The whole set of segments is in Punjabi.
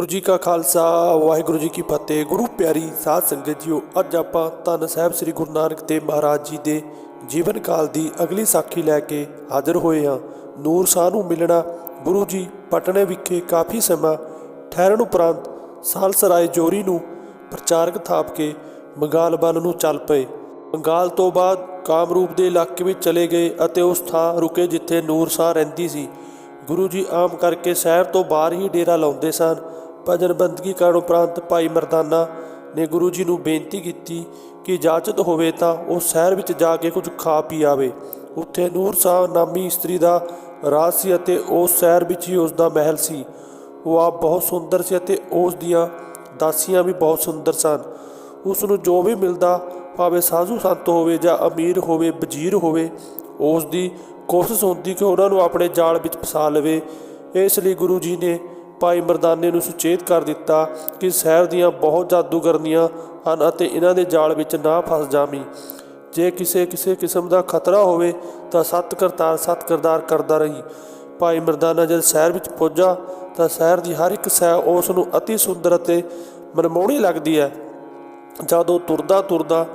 ਗੁਰੂ ਜੀ ਕਾ ਖਾਲਸਾ, ਵਾਹਿਗੁਰੂ ਜੀ ਕੀ ਫਤਿਹ। ਗੁਰੂ ਪਿਆਰੀ ਸਾਧ ਸੰਗਤ ਜੀਓ, ਅੱਜ ਆਪਾਂ ਧੰਨ ਸਾਹਿਬ ਸ੍ਰੀ ਗੁਰੂ ਨਾਨਕ ਦੇਵ ਮਹਾਰਾਜ ਜੀ ਦੇ ਜੀਵਨ ਕਾਲ ਦੀ ਅਗਲੀ ਸਾਖੀ ਲੈ ਕੇ ਹਾਜ਼ਰ ਹੋਏ ਹਾਂ। ਨੂਰ ਸ਼ਾਹ ਨੂੰ ਮਿਲਣਾ ਗੁਰੂ ਜੀ ਪਟਨੇ ਵਿਖੇ ਕਾਫੀ ਸਮਾਂ, ਠਹਿਰਨ ਉਪਰੰਤ ਸਾਲਸਰਾਏ ਜੋਰੀ ਨੂੰ ਪ੍ਰਚਾਰਕ ਥਾਪ ਕੇ ਬੰਗਾਲ ਵੱਲ ਨੂੰ ਚੱਲ ਪਏ। ਬੰਗਾਲ ਤੋਂ ਬਾਅਦ ਕਾਮਰੂਪ ਦੇ ਇਲਾਕੇ ਵਿੱਚ ਚਲੇ ਗਏ ਅਤੇ ਉਸ ਥਾਂ ਰੁਕੇ ਜਿੱਥੇ ਨੂਰ ਸ਼ਾਹ ਰਹਿੰਦੀ ਸੀ। ਗੁਰੂ ਜੀ ਆਮ ਕਰਕੇ ਸ਼ਹਿਰ ਤੋਂ ਬਾਹਰ ਹੀ ਡੇਰਾ ਲਾਉਂਦੇ ਸਨ। ਭਜਨ ਬੰਦਗੀ ਕਰਨ ਉਪਰੰਤ ਭਾਈ ਮਰਦਾਨਾ ਨੇ ਗੁਰੂ ਜੀ ਨੂੰ ਬੇਨਤੀ ਕੀਤੀ ਕਿ ਇਜਾਜ਼ਤ ਹੋਵੇ ਤਾਂ ਉਹ ਸ਼ਹਿਰ ਵਿੱਚ ਜਾ ਕੇ ਕੁਝ ਖਾ ਪੀ ਆਵੇ। ਉੱਥੇ ਨੂਰ ਸਾਹਿਬ ਨਾਮੀ ਇਸਤਰੀ ਦਾ ਰਾਜ ਸੀ ਅਤੇ ਉਸ ਸ਼ਹਿਰ ਵਿੱਚ ਹੀ ਉਸ ਦਾ ਮਹਿਲ ਸੀ। ਉਹ ਆਪ ਬਹੁਤ ਸੁੰਦਰ ਸੀ ਅਤੇ ਉਸ ਦੀਆਂ ਦਾਸੀਆਂ ਵੀ ਬਹੁਤ ਸੁੰਦਰ ਸਨ। ਉਸ ਨੂੰ ਜੋ ਵੀ ਮਿਲਦਾ, ਭਾਵੇਂ ਸਾਧੂ ਸੰਤ ਹੋਵੇ ਜਾਂ ਅਮੀਰ ਹੋਵੇ, ਵਜ਼ੀਰ ਹੋਵੇ, ਉਸ ਦੀ ਕੋਸ਼ਿਸ਼ ਹੁੰਦੀ ਕਿ ਉਹਨਾਂ ਨੂੰ ਆਪਣੇ ਜਾਲ ਵਿੱਚ ਫਸਾ ਲਵੇ। ਇਸ ਲਈ ਗੁਰੂ ਜੀ ਨੇ ਭਾਈ ਮਰਦਾਨੇ ਨੂੰ ਸੁਚੇਤ ਕਰ ਦਿੱਤਾ ਕਿ ਸ਼ਹਿਰ ਦੀਆਂ ਬਹੁਤ ਜਾਦੂਗਰਨੀਆਂ ਹਨ ਅਤੇ ਇਹਨਾਂ ਦੇ ਜਾਲ ਵਿੱਚ ਨਾ ਫਸ ਜਾਵੀਂ। ਜੇ ਕਿਸੇ ਕਿਸੇ ਕਿਸਮ ਦਾ ਖਤਰਾ ਹੋਵੇ ਤਾਂ ਸਤ ਕਰਤਾਰ ਸਤ ਕਰਤਾਰ ਕਰਦਾ ਰਹੀ। ਭਾਈ ਮਰਦਾਨਾ ਜਦ ਸ਼ਹਿਰ ਵਿੱਚ ਪਹੁੰਚਾ ਤਾਂ ਸ਼ਹਿਰ ਦੀ ਹਰ ਇੱਕ ਸ਼ੈ ਉਸ ਨੂੰ ਅਤੀ ਸੁੰਦਰ ਅਤੇ ਮਨਮੋਹਣੀ ਲੱਗਦੀ ਹੈ। ਜਦੋਂ ਤੁਰਦਾ ਤੁਰਦਾ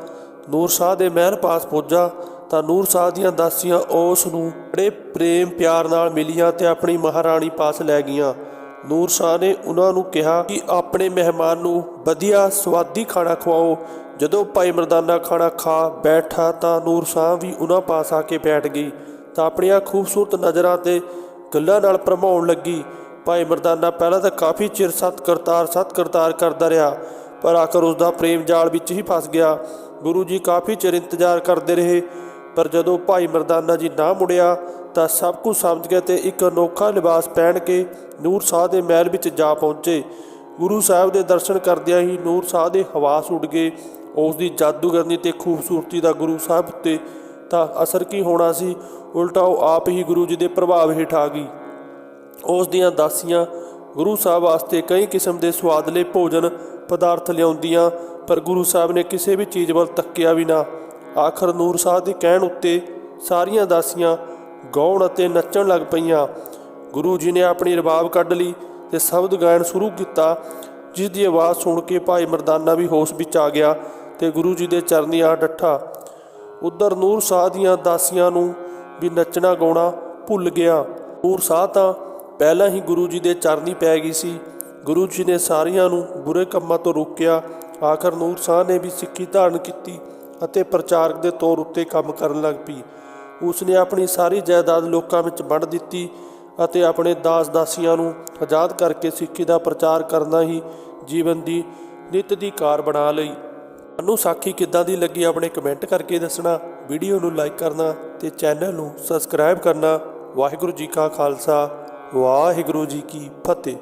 ਨੂਰ ਸ਼ਾਹ ਦੇ ਮਹਿਲ ਪਾਸ ਪਹੁੰਚਾ ਤਾਂ ਨੂਰ ਸ਼ਾਹ ਦੀਆਂ ਦਾਸੀਆਂ ਉਸ ਨੂੰ ਬੜੇ ਪ੍ਰੇਮ ਪਿਆਰ ਨਾਲ ਮਿਲੀਆਂ ਤੇ ਆਪਣੀ ਮਹਾਰਾਣੀ ਪਾਸ ਲੈ ਗਈਆਂ। ਨੂਰ ਸ਼ਾਹ ਨੇ ਉਹਨਾਂ ਨੂੰ ਕਿਹਾ ਕਿ ਆਪਣੇ ਮਹਿਮਾਨ ਨੂੰ ਵਧੀਆ ਸਵਾਦੀ ਖਾਣਾ ਖਵਾਓ। ਜਦੋਂ ਭਾਈ ਮਰਦਾਨਾ ਖਾਣਾ ਖਾ ਬੈਠਾ ਤਾਂ ਨੂਰ ਸ਼ਾਹ ਵੀ ਉਹਨਾਂ ਪਾਸ ਆ ਕੇ ਬੈਠ ਗਈ। ਤਾਂ ਆਪਣੀਆਂ ਖੂਬਸੂਰਤ ਨਜ਼ਰਾਂ ਤੇ ਗੱਲਾਂ ਨਾਲ ਭਰਮਾਉਣ ਲੱਗੀ। ਭਾਈ ਮਰਦਾਨਾ ਪਹਿਲਾਂ ਤਾਂ ਕਾਫੀ ਚਿਰ ਸਤ ਕਰਤਾਰ ਸਤ ਕਰਤਾਰ ਕਰਦਾ ਰਿਹਾ, ਪਰ ਆਖਰ ਉਸ ਦਾ ਪ੍ਰੇਮ ਜਾਲ ਵਿੱਚ ਹੀ ਫਸ ਗਿਆ। ਗੁਰੂ ਜੀ ਕਾਫੀ ਚਿਰ ਇੰਤਜ਼ਾਰ ਕਰਦੇ ਰਹੇ, ਪਰ ਜਦੋਂ ਭਾਈ ਮਰਦਾਨਾ ਜੀ ਨਾ ਮੁੜਿਆ ਤਾਂ ਸਭ ਕੁਝ ਸਮਝ ਗਿਆ ਤੇ ਇੱਕ ਅਨੋਖਾ ਲਿਬਾਸ ਪਹਿਨ ਕੇ ਨੂਰ ਸ਼ਾਹ ਦੇ ਮਹਿਲ ਵਿੱਚ ਜਾ ਪਹੁੰਚੇ। ਗੁਰੂ ਸਾਹਿਬ ਦੇ ਦਰਸ਼ਨ ਕਰਦਿਆਂ ਹੀ ਨੂਰ ਸ਼ਾਹ ਦੇ ਹਵਾਸ ਉੱਡ ਗਏ। ਉਸ ਦੀ ਜਾਦੂਗਰਨੀ ਤੇ ਖੂਬਸੂਰਤੀ ਦਾ ਗੁਰੂ ਸਾਹਿਬ ਉੱਤੇ ਤਾਂ ਅਸਰ ਕੀ ਹੋਣਾ ਸੀ, ਉਲਟਾ ਉਹ ਆਪ ਹੀ ਗੁਰੂ ਜੀ ਦੇ ਪ੍ਰਭਾਵ ਹੇਠ ਆ ਗਈ। ਉਸ ਦੀਆਂ ਦਾਸੀਆਂ ਗੁਰੂ ਸਾਹਿਬ ਵਾਸਤੇ ਕਈ ਕਿਸਮ ਦੇ ਸਵਾਦਲੇ ਭੋਜਨ ਪਦਾਰਥ ਲਿਆਉਂਦੀਆਂ, ਪਰ ਗੁਰੂ ਸਾਹਿਬ ਨੇ ਕਿਸੇ ਵੀ ਚੀਜ਼ ਵੱਲ ਤੱਕਿਆ ਵੀ ਨਾ। ਆਖਰ ਨੂਰ ਸ਼ਾਹ ਦੇ ਕਹਿਣ ਉੱਤੇ ਸਾਰੀਆਂ ਦਾਸੀਆਂ ਗਾਉਣ ਅਤੇ ਨੱਚਣ ਲੱਗ ਪਈਆਂ। ਗੁਰੂ ਜੀ ਨੇ ਆਪਣੀ ਰਬਾਬ ਕੱਢ ਲਈ ਤੇ ਸ਼ਬਦ ਗਾਇਨ ਸ਼ੁਰੂ ਕੀਤਾ, ਜਿਸ ਦੀ ਆਵਾਜ਼ ਸੁਣ ਕੇ ਭਾਈ ਮਰਦਾਨਾ ਵੀ ਹੋਸ਼ ਵਿੱਚ ਆ ਗਿਆ ਤੇ ਗੁਰੂ ਜੀ ਦੇ ਚਰਨੀ ਆ ਡੱਠਾ। ਉਧਰ ਨੂਰ ਸ਼ਾਹ ਦੀਆਂ ਦਾਸੀਆਂ ਨੂੰ ਵੀ ਨੱਚਣਾ ਗਾਉਣਾ ਭੁੱਲ ਗਿਆ। ਨੂਰ ਸ਼ਾਹ ਤਾਂ ਪਹਿਲਾਂ ਹੀ ਗੁਰੂ ਜੀ ਦੇ ਚਰਨੀ ਪੈ ਗਈ ਸੀ। ਗੁਰੂ ਜੀ ਨੇ ਸਾਰਿਆਂ ਨੂੰ ਬੁਰੇ ਕੰਮਾਂ ਤੋਂ ਰੋਕਿਆ। ਆਖਰ ਨੂਰ ਸ਼ਾਹ ਨੇ ਵੀ ਸਿੱਖੀ ਧਾਰਨ ਕੀਤੀ ਅਤੇ ਪ੍ਰਚਾਰਕ ਦੇ ਤੌਰ ਉੱਤੇ ਕੰਮ ਕਰਨ ਲੱਗ ਪਈ। ਉਸ ਨੇ ਆਪਣੀ ਸਾਰੀ ਜਾਇਦਾਦ ਲੋਕਾਂ ਵਿੱਚ ਵੰਡ ਦਿੱਤੀ ਅਤੇ ਆਪਣੇ ਦਾਸ ਦਾਸੀਆਂ ਨੂੰ ਆਜ਼ਾਦ ਕਰਕੇ ਸਿੱਖੀ ਦਾ ਪ੍ਰਚਾਰ ਕਰਨਾ ਹੀ ਜੀਵਨ ਦੀ ਨਿਤ ਦੀ ਕਾਰ ਬਣਾ ਲਈ। ਤੁਹਾਨੂੰ ਸਾਖੀ ਕਿੱਦਾਂ ਦੀ ਲੱਗੀ ਆਪਣੇ ਕਮੈਂਟ ਕਰਕੇ ਦੱਸਣਾ। ਵੀਡੀਓ ਨੂੰ ਲਾਈਕ ਕਰਨਾ ਤੇ ਚੈਨਲ ਨੂੰ ਸਬਸਕ੍ਰਾਈਬ ਕਰਨਾ। ਵਾਹਿਗੁਰੂ ਜੀ ਕਾ ਖਾਲਸਾ, ਵਾਹਿਗੁਰੂ ਜੀ ਕੀ ਫਤਿਹ।